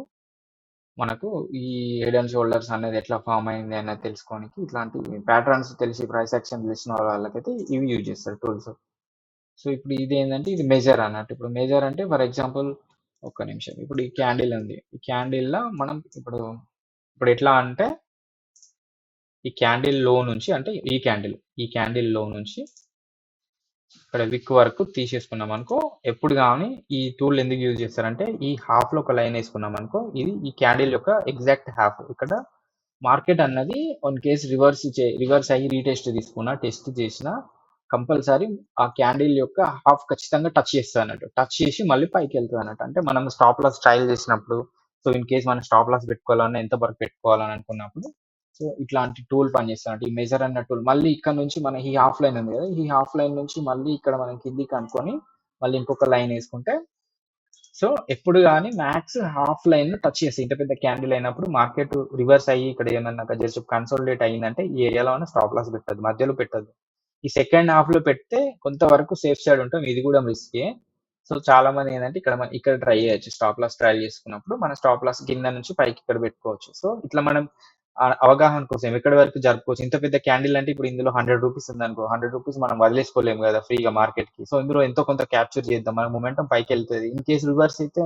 మనకు ఈ హెడ్ అండ్ షోల్డర్స్ అనేది ఎట్లా ఫామ్ అయింది అనేది తెలుసుకోనికి ఇట్లాంటి ప్యాటర్న్స్ తెలిసి ప్రైస్ యాక్షన్ తెలిసిన వాళ్ళకైతే ఇవి యూజ్ చేస్తారు టూల్స్ సో ఇప్పుడు ఇది ఏంటంటే ఇది మెజర్ అన్నట్టు. ఇప్పుడు మెజర్ అంటే ఫర్ ఎగ్జాంపుల్ ఒక్క నిమిషం. ఇప్పుడు ఈ క్యాండిల్ ఉంది. ఈ క్యాండిల్లో మనం ఇప్పుడు ఇప్పుడు ఎట్లా అంటే ఈ క్యాండిల్లో నుంచి అంటే ఈ క్యాండిల్ ఈ క్యాండిల్లో నుంచి ఇక్కడ విక్ వరకు తీసేసుకున్నాం అనుకో ఎప్పుడు కానీ ఈ టూల్ ఎందుకు యూజ్ చేస్తారంటే ఈ హాఫ్లో ఒక లైన్ వేసుకున్నాం అనుకో ఇది ఈ క్యాండిల్ యొక్క ఎగ్జాక్ట్ హాఫ్ ఇక్కడ మార్కెట్ అన్నది వన్ కేస్ రివర్స్ రివర్స్ అయ్యి రీటెస్ట్ తీసుకున్నా టెస్ట్ చేసినా కంపల్సరీ ఆ క్యాండిల్ యొక్క హాఫ్ ఖచ్చితంగా టచ్ చేస్తుంది అన్నట్టు. టచ్ చేసి మళ్ళీ పైకి వెళ్తుంది అన్నట్టు. అంటే మనం స్టాప్ లాస్ ట్రయల్ చేసినప్పుడు సో ఇన్ కేస్ మనం స్టాప్ లాస్ పెట్టుకోవాలన్నా ఎంత వరకు పెట్టుకోవాలని అనుకున్నప్పుడు సో ఇట్లాంటి టూల్ పనిచేస్తుంది ఈ మెజర్ అన్న టూల్ మళ్ళీ ఇక్కడ నుంచి మన ఈ హాఫ్ లైన్ ఉంది కదా ఈ హాఫ్ లైన్ నుంచి మళ్ళీ ఇక్కడ మనం కిందికి అనుకొని మళ్ళీ ఇంకొక లైన్ వేసుకుంటే సో ఎప్పుడు కానీ మ్యాక్స్ హాఫ్ లైన్ టచ్ చేస్తాయి ఇంత పెద్ద క్యాండిల్ అయినప్పుడు మార్కెట్ రివర్స్ అయ్యి ఇక్కడ ఏమన్నా జస్ట్ కన్సోలిడేట్ అయ్యిందంటే ఈ ఏరియాలో స్టాప్ లాస్ పెట్టదు మధ్యలో పెట్టదు ఈ సెకండ్ హాఫ్లో పెడితే కొంతవరకు సేఫ్ సైడ్ ఉంటాం. ఇది కూడా రిస్కే సో చాలా మంది ఏంటంటే ఇక్కడ మనం ఇక్కడ ట్రై చేయొచ్చు. స్టాప్ లాస్ ట్రై చేసుకున్నప్పుడు మన స్టాప్ లాస్ కింద నుంచి పైకి ఇక్కడ పెట్టుకోవచ్చు. సో ఇట్లా మనం అవగాహన కోసం ఎక్కడి వరకు జరుపుకోవచ్చు? ఇంత పెద్ద క్యాండిల్ అంటే ఇప్పుడు ఇందులో హండ్రెడ్ రూపీస్ ఉంది అనుకో హండ్రెడ్ రూపీస్ మనం వదిలేసుకోలేము కదా ఫ్రీగా మార్కెట్కి. సో ఇందులో ఎంతో కొంత క్యాప్చర్ చేద్దాం. మన మొమెంటం పైకి వెళ్తుంది. ఇన్ కేసు రివర్స్ అయితే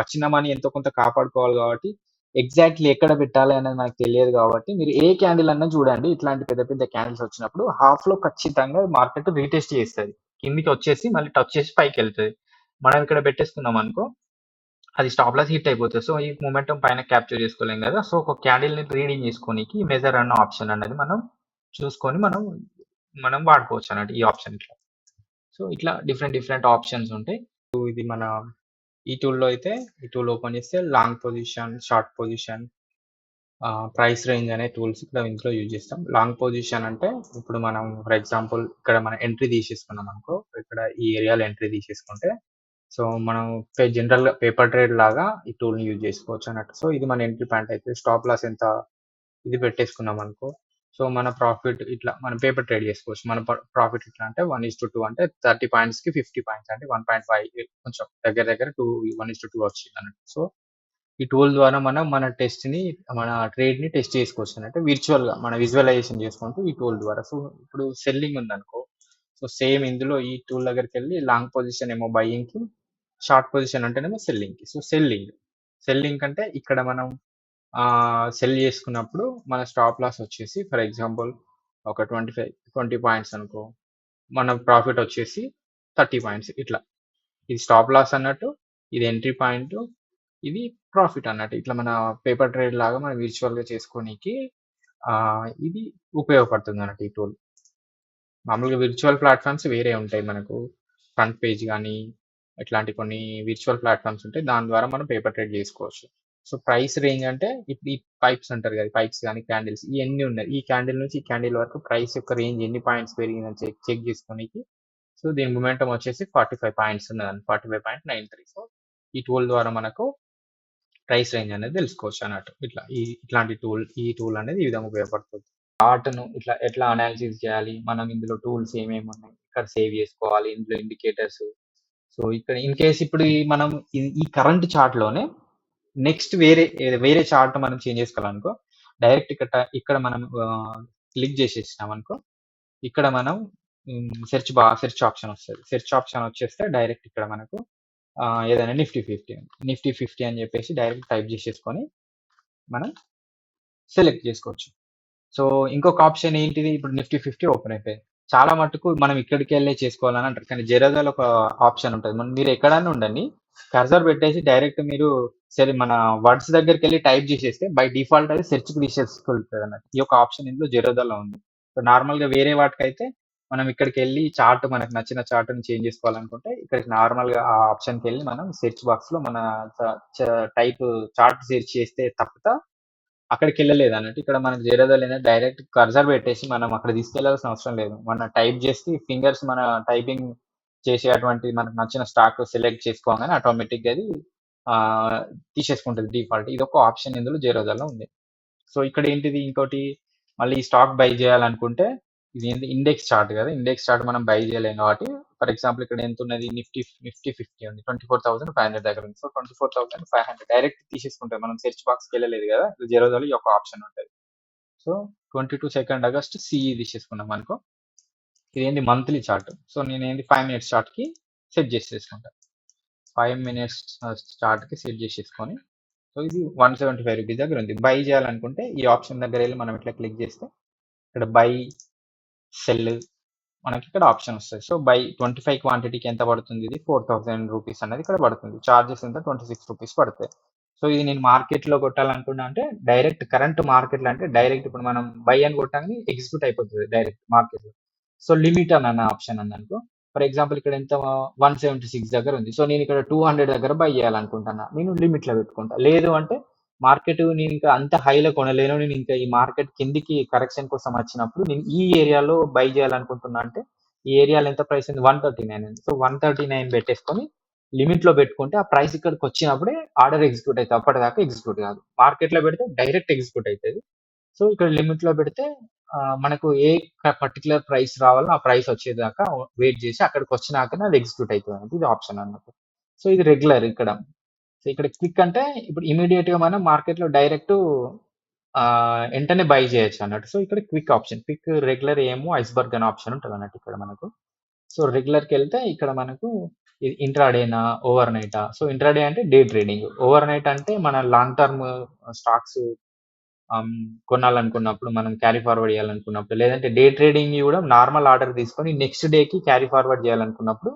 వచ్చిన మనీ ఎంతో కొంత కాపాడుకోవాలి కాబట్టి ఎగ్జాక్ట్లీ ఎక్కడ పెట్టాలి అనేది మనకు తెలియదు కాబట్టి మీరు ఏ క్యాండిల్ అన్నా చూడండి. ఇట్లాంటి పెద్ద పెద్ద క్యాండిల్స్ వచ్చినప్పుడు హాఫ్లో ఖచ్చితంగా మార్కెట్ రీటెస్ట్ చేస్తుంది. కిందికి వచ్చేసి మళ్ళీ టచ్ చేసి పైకి వెళ్తుంది. మనం ఇక్కడ పెట్టేసుకున్నాం అనుకో అది స్టాప్ లాస్ హిట్ అయిపోతుంది. సో ఈ మూమెంటం పైన క్యాప్చర్ చేసుకోలేం కదా. సో ఒక క్యాండిల్ని రీడింగ్ చేసుకోనికి మెజర్ అన్న ఆప్షన్ అనేది మనం చూసుకొని మనం మనం వాడుకోవచ్చు అన్నట్టు ఈ ఆప్షన్ ఇట్లా. సో ఇట్లా డిఫరెంట్ డిఫరెంట్ ఆప్షన్స్ ఉంటాయి సో ఇది మన ఈ టూల్లో లో అయితే ఈ టూల్ ఓపెన్ చేస్తే long position short position price range అనే టూల్స్ ఇక్కడ ఇందులో యూజ్ చేస్తాం. లాంగ్ పొజిషన్ అంటే ఇప్పుడు మనం ఫర్ ఎగ్జాంపుల్ ఇక్కడ మనం ఎంట్రీ తీసేసుకున్నాం అనుకో ఇక్కడ ఈ ఏరియాలో ఎంట్రీ తీసేసుకుంటే సో మనం జనరల్ పేపర్ ట్రేడ్ లాగా ఈ టూల్ని యూజ్ చేసుకోవచ్చు అన్నట్టు. సో ఇది మన ఎంట్రీ పాయింట్ అయితే స్టాప్ లాస్ ఎంత ఇది పెట్టేసుకున్నాం అనుకో సో మన ప్రాఫిట్ ఇట్లా మనం పేపర్ ట్రేడ్ చేసుకోవచ్చు. మన ప్రాఫిట్ ఇట్లా అంటే వన్ ఇస్ టు టూ అంటే థర్టీ పాయింట్స్కి ఫిఫ్టీ పాయింట్స్ అంటే వన్ పాయింట్ ఫైవ్ కొంచెం దగ్గర దగ్గర two one is to two వచ్చింది అన్నట్టు. సో ఈ టూల్ ద్వారా మనం మన టెస్ట్ని మన ట్రేడ్ని టెస్ట్ చేసుకోవచ్చు అంటే విర్చువల్గా మన విజువలైజేషన్ చేసుకుంటూ ఈ టూల్ ద్వారా. సో ఇప్పుడు సెల్లింగ్ ఉంది అనుకో సో సేమ్ ఇందులో ఈ టూల్ దగ్గరికి వెళ్ళి లాంగ్ పొజిషన్ ఏమో బయ్యింగ్కి షార్ట్ పొజిషన్ అంటేనేమో సెల్లింగ్కి. సో సెల్లింగ్ సెల్లింగ్ అంటే ఇక్కడ మనం సెల్ చేసుకున్నప్పుడు మన స్టాప్ లాస్ వచ్చేసి ఫర్ ఎగ్జాంపుల్ ఒక ట్వంటీ ఫైవ్ ట్వంటీ పాయింట్స్ అనుకో మన ప్రాఫిట్ వచ్చేసి థర్టీ పాయింట్స్ ఇట్లా. ఇది స్టాప్ లాస్ అన్నట్టు ఇది ఎంట్రీ పాయింట్ ఇది ప్రాఫిట్ అన్నట్టు. ఇట్లా మన పేపర్ ట్రేడ్ లాగా మనం విర్చువల్గా చేసుకోనికి చేసుకోనీకి ఇది ఉపయోగపడుతుంది అన్నట్టు ఈ టూల్ మామూలుగా విర్చువల్ ప్లాట్ఫామ్స్ వేరే ఉంటాయి మనకు. ఫ్రంట్ పేజ్ కానీ ఇట్లాంటి కొన్ని విర్చువల్ ప్లాట్ఫామ్స్ ఉంటాయి. దాని ద్వారా మనం పేపర్ ట్రేడ్ చేసుకోవచ్చు. సో ప్రైస్ రేంజ్ అంటే ఇప్పుడు ఈ పైప్స్ అంటారు కదా పైప్స్ కానీ క్యాండిల్స్ ఇవన్నీ ఉన్నాయి. ఈ క్యాండిల్ నుంచి ఈ క్యాండిల్ వరకు ప్రైస్ యొక్క రేంజ్ ఎన్ని పాయింట్స్ పెరిగిందని చెక్ చెక్ చేసుకోనికి. సో దీని మొమెంటం వచ్చేసి ఫార్టీ ఫైవ్ పాయింట్స్ ఉన్నదండి forty five point nine three. So ఈ టూల్ ద్వారా మనకు ప్రైస్ రేంజ్ అనేది తెలుసుకోవచ్చు అన్నట్టు. ఇట్లా ఈ ఇట్లాంటి టూల్ ఈ టూల్ అనేది ఈ విధంగా ఉపయోగపడుతుంది. ఆర్ట్ను ఇట్లా ఎట్లా అనాలిసిస్ చేయాలి మనం ఇందులో టూల్స్ ఏమేమి ఉన్నాయి ఇక్కడ సేవ్ చేసుకోవాలి ఇందులో ఇండికేటర్స్ సో ఇక్కడ ఇన్ కేస్ ఇప్పుడు మనం ఈ- ఈ కరెంట్ చార్ట్లోనే నెక్స్ట్ వేరే వేరే చార్ట్ మనం చేంజ్ చేసుకోవాలనుకో డైరెక్ట్ ఇక్కడ ఇక్కడ మనం క్లిక్ చేసేసినాం అనుకో ఇక్కడ మనం సెర్చ్ బా సెర్చ్ ఆప్షన్ వస్తుంది. సెర్చ్ ఆప్షన్ వచ్చేస్తే డైరెక్ట్ ఇక్కడ మనకు ఏదైనా నిఫ్టీ ఫిఫ్టీ నిఫ్టీ ఫిఫ్టీ అని చెప్పేసి డైరెక్ట్ టైప్ చేసేసుకొని మనం సెలెక్ట్ చేసుకోవచ్చు. సో ఇంకొక ఆప్షన్ ఏంటిది? ఇప్పుడు నిఫ్టీ ఫిఫ్టీ ఓపెన్ అయిపోయింది. చాలా మటుకు మనం ఇక్కడికి వెళ్ళే చేసుకోవాలని అంటారు. కానీ జెరోదాలో ఒక ఆప్షన్ ఉంటుంది. మనం మీరు ఎక్కడైనా ఉండండి కర్సర్ పెట్టేసి డైరెక్ట్ మీరు సరే మన వర్డ్స్ దగ్గరికి వెళ్ళి టైప్ చేసేస్తే బై డిఫాల్ట్ అది సెర్చ్కి తీసేసుకెళ్తుంది అన్నట్టు. ఈ యొక్క ఆప్షన్ ఇందులో జెరోదాలో ఉంది. సో నార్మల్గా వేరే వాటికైతే మనం ఇక్కడికి వెళ్ళి చార్ట్ మనకు నచ్చిన చార్ట్ని చేంజ్ చేసుకోవాలనుకుంటే ఇక్కడికి నార్మల్గా ఆ ఆప్షన్కి వెళ్ళి మనం సెర్చ్ బాక్స్లో మన టైప్ చార్ట్ సెర్చ్ చేస్తే తప్పత అక్కడికి వెళ్ళలేదు అన్నట్టు. ఇక్కడ మనకు జరదలేదు డైరెక్ట్ కర్సర్ పెట్టేసి మనం అక్కడ తీసుకెళ్ళాల్సిన అవసరం లేదు. మన టైప్ చేసి ఫింగర్స్ మన టైపింగ్ చేసేటువంటి మనకు నచ్చిన స్టాక్ సెలెక్ట్ చేసుకోగానే ఆటోమేటిక్ అది తీసేసుకుంటుంది డిఫాల్ట్ ఇది ఒక ఆప్షన్ ఇందులో జెరోదాలో ఉంది. సో ఇక్కడ ఏంటిది ఇంకోటి? మళ్ళీ స్టాక్ బై చేయాలనుకుంటే ఇది ఏంటి ఇండెక్స్ చార్ట్ కదా. ఇండెక్స్ చార్ట్ మనం బై చేయలేం కాబట్టి ఫర్ ఎగ్జాంపుల్ ఇక్కడ ఎంత ఉన్నది? నిఫ్టీ నిఫ్టీ ఫిఫ్టీ ఉంది. Twenty four thousand five hundred దగ్గర ఉంది. So twenty four thousand five hundred direct తీసేసుకుంటాం మనం సెర్చ్ బాక్స్కి వెళ్ళలేదు కదా? జెరోదాలో ఈ యొక్క ఆప్షన్ ఉంటుంది. So twenty two second August CE తీసేసుకున్నాం అనుకో ఇది ఏంటి మంత్లీ చార్ట్ సో నేను ఏంటి ఫైవ్ మినిట్స్ చార్ట్కి సెట్ చేసేసుకుంటా. ఫైవ్ మినిట్స్ చార్ట్కి సెట్ చేసేసుకొని. సో ఇది వన్ సెవెంటీ ఫైవ్ రూపీస్ దగ్గర ఉంది. బై చేయాలనుకుంటే ఈ ఆప్షన్ దగ్గర వెళ్ళి మనం ఇట్లా క్లిక్ చేస్తే ఇక్కడ బై సెల్ మనకి ఇక్కడ ఆప్షన్ వస్తుంది సో బై ట్వంటీ ఫైవ్ క్వాంటిటీకి ఎంత పడుతుంది? ఇది ఫోర్ థౌసండ్ రూపీస్ అనేది ఇక్కడ పడుతుంది. చార్జెస్ ఎంత? ట్వంటీ సిక్స్ రూపీస్ పడతాయి. సో ఇది నేను మార్కెట్లో కొట్టాలనుకున్నా అంటే డైరెక్ట్ కరెంట్ మార్కెట్లో అంటే డైరెక్ట్ ఇప్పుడు మనం బై అని కొట్టాలని ఎగ్జిక్యూట్ అయిపోతుంది డైరెక్ట్ మార్కెట్లో. సో లిమిట్ అని అన్న ఆప్షన్ ఉంది అనుకో. ఫర్ ఎగ్జాంపుల్ ఇక్కడ ఎంత? వన్ సెవెంటీ సిక్స్ దగ్గర ఉంది. సో నేను ఇక్కడ టూ హండ్రెడ్ దగ్గర బై చేయాలనుకుంటున్నా. నేను లిమిట్లో పెట్టుకుంటా. లేదు అంటే మార్కెట్ నేను ఇంకా అంత హైలో కొనలేను. నేను ఇంకా ఈ మార్కెట్ కిందికి కరెక్షన్ కోసం వచ్చినప్పుడు నేను ఈ ఏరియాలో బై చేయాలనుకుంటున్నా అంటే ఈ ఏరియాలో ఎంత ప్రైస్ ఉంది? వన్ థర్టీ నైన్ ఉంది. సో వన్ థర్టీ నైన్ పెట్టేసుకొని లిమిట్‌లో పెట్టుకుంటే ఆ ప్రైస్ ఇక్కడికొచ్చినప్పుడే ఆర్డర్ ఎగ్జిక్యూట్ అవుతుంది. అప్పటిదాకా ఎగ్జిక్యూట్ కాదు. మార్కెట్‌లో పెడితే డైరెక్ట్ ఎగ్జిక్యూట్ అవుతుంది. సో, ఇక్కడ లిమిట్లో పెడితే మనకు ఏ పర్టికులర్ పర్టిక్యులర్ ప్రైస్ రావాలో ఆ ప్రైస్ వచ్చేదాకా వెయిట్ చేసి అక్కడికొచ్చినాకనే అది ఎగ్జిక్యూట్ అయితదన్నట్టు. ఇది ఆప్షన్ అన్నట్టు. సో, ఇది రెగ్యులర్ ఇక్కడ. సో, ఇక్కడ క్విక్ అంటే ఇప్పుడు ఇమ్మీడియేట్‌గా మనం మార్కెట్లో డైరెక్ట్ వెంటనే బై బై చేయొచ్చన్నట్టు. సో, ఇక్కడ క్విక్ ఆప్షన్. క్విక్, రెగ్యులర్ ఏమో ఐస్‌బర్గ్ అనే ఆప్షన్ ఉంటదన్నట్టు ఇక్కడ మనకు. సో, రెగ్యులర్‌కెళ్తే ఇక్కడ మనకు ఇది ఇంట్రాడేనా? ఓవర్ నైటా? సో, ఇంట్రాడే అంటే డే ట్రేడింగ్. ఓవర్ నైట్ అంటే మన లాంగ్ టర్మ్ స్టాక్స్ కొనాలనుకున్నప్పుడు మనం క్యారీ ఫార్వర్డ్ చేయాలనుకున్నప్పుడు లేదంటే డే ట్రేడింగ్ కూడా నార్మల్ ఆర్డర్ తీసుకొని నెక్స్ట్ డేకి క్యారీ ఫార్వర్డ్ చేయాలనుకున్నప్పుడు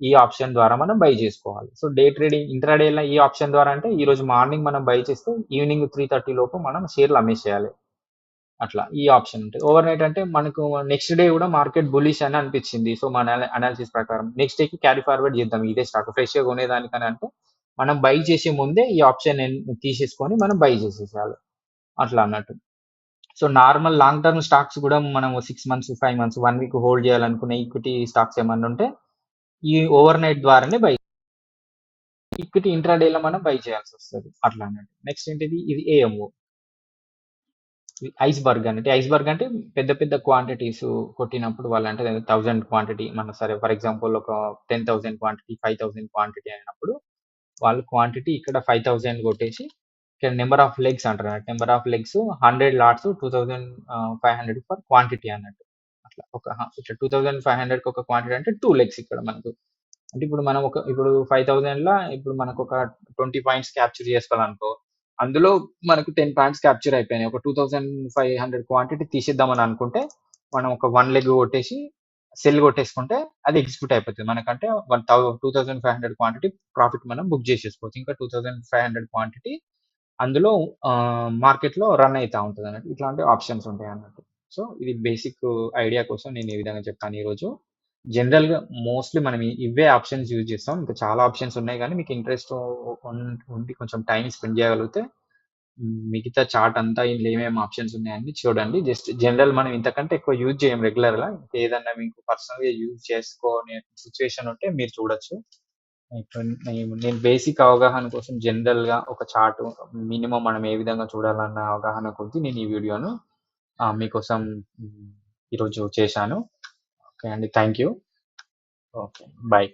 ఈ ఆప్షన్ ద్వారా మనం బై చేసుకోవాలి. సో, డే ట్రేడింగ్ ఇంట్రాడే‌లో ఈ ఆప్షన్ ద్వారా అంటే ఈరోజు మార్నింగ్ మనం బై చేస్తే ఈవినింగ్ 3:30 లోపు మనం షేర్లు అమ్మేసేయాలి. అట్లా ఈ ఆప్షన్ ఉంటుంది ఓవర్ నైట్ అంటే మనకు నెక్స్ట్ డే కూడా మార్కెట్ బులిష్ అని అనిపించింది. సో, మన అనాలిసిస్ ప్రకారం నెక్స్ట్ డేకి క్యారీ ఫార్వర్డ్ చేద్దాం ఇదే స్టాక్ ఫ్రెష్‌గా కొనేదానికని అంటే మనం బై చేసే ముందే ఈ ఆప్షన్ తీసేసుకొని మనం బై చేసేసేయాలి. అట్లా అన్నట్టు. So, normal long term stocks కూడా మనం six months, five months, one week hold చేయాలనుకునే ఈక్విటీ స్టాక్స్ ఏమన్నా ఉంటే ఈ ఓవర్ నైట్ ద్వారానే బై ఈక్విటీ ఇంట్రాడే‌లో మనం బై చేయాల్సి వస్తుంది అట్లా అన్నట్టు. నెక్స్ట్ ఏంటిది ఇది ఏఎంఓ. ఇది ఐస్‌బర్గ్ ఐస్ ఐస్‌బర్గ్ అంటే పెద్ద పెద్ద క్వాంటిటీస్ కొట్టినప్పుడు వాళ్ళంటే థౌసండ్ క్వాంటిటీ మన సరే ఫర్ ఎగ్జాంపుల్ ఒక 10,000 క్వాంటిటీ, 5,000 క్వాంటిటీ అయినప్పుడు వాళ్ళు క్వాంటిటీ ఇక్కడ 5,000 కొట్టేసి ఇక్కడ నెంబర్ ఆఫ్ లెగ్స్ అంటారు. Number of legs 100 lots 2500 for quantity అన్నట్టు. అట్లా ఒక టూ థౌజండ్ ఫైవ్ హండ్రెడ్ ఒక క్వాంటిటీ అంటే టూ లెగ్స్ ఇక్కడ మనకు. అంటే ఇప్పుడు మనం ఒక ఇప్పుడు 5000ల ఇప్పుడు మనకు ఒక ట్వంటీ పాయింట్స్ క్యాప్చర్ చేసుకోవాలనుకో, అందులో మనకు 10 పాయింట్స్ క్యాప్చర్ అయిపోయినాయి. ఒక 2500 క్వాంటిటీ తీసేద్దామని అనుకుంటే మనం ఒక వన్ లెగ్ కొట్టేసి సెల్ కొట్టేసుకుంటే అది ఎగ్జిక్యూట్ అయిపోతుంది మనకంటే వన్ థౌ 2500 క్వాంటిటీ ప్రాఫిట్ మనం బుక్ చేసేసుకోవచ్చు. ఇంకా 2500 క్వాంటిటీ అందులో మార్కెట్‌లో రన్ అయితా ఉంటదన్నట్టు. ఇట్లాంటి ఆప్షన్స్ ఉంటాయి అన్నట్టు సో, ఇది బేసిక్ ఐడియా కోసం నేను ఈ విధంగా చెప్తాను ఈరోజు. జనరల్‌గా మోస్ట్‌లీ మనం ఇవే ఆప్షన్స్ యూజ్ చేస్తాం. ఇంకా చాలా ఆప్షన్స్ ఉన్నాయి కానీ మీకు ఇంట్రెస్ట్ ఉండి కొంచెం టైం స్పెండ్ చేయగలిగితే మిగతా చార్ట్ అంతా ఇందులో ఏమేమి ఆప్షన్స్ ఉన్నాయని చూడండి. జస్ట్ జనరల్ మనం ఇంతకంటే ఎక్కువ యూజ్ చేయం రెగ్యులర్‌గా. ఏదన్నా మీకు పర్సనల్‌గా యూజ్ చేసుకోనే సిచ్యువేషన్ ఉంటే మీరు చూడొచ్చు. ఇప్పుడు నేను నేను బేసిక్ అవగాహన కోసం జనరల్‌గా ఒక చార్ట్ మినిమం మనం ఏ విధంగా చూడాలన్న అవగాహన కొద్దీ నేను ఈ వీడియోను మీకోసం ఈరోజు చేశాను. ఓకే అండి. Thank you. ఓకే. బై.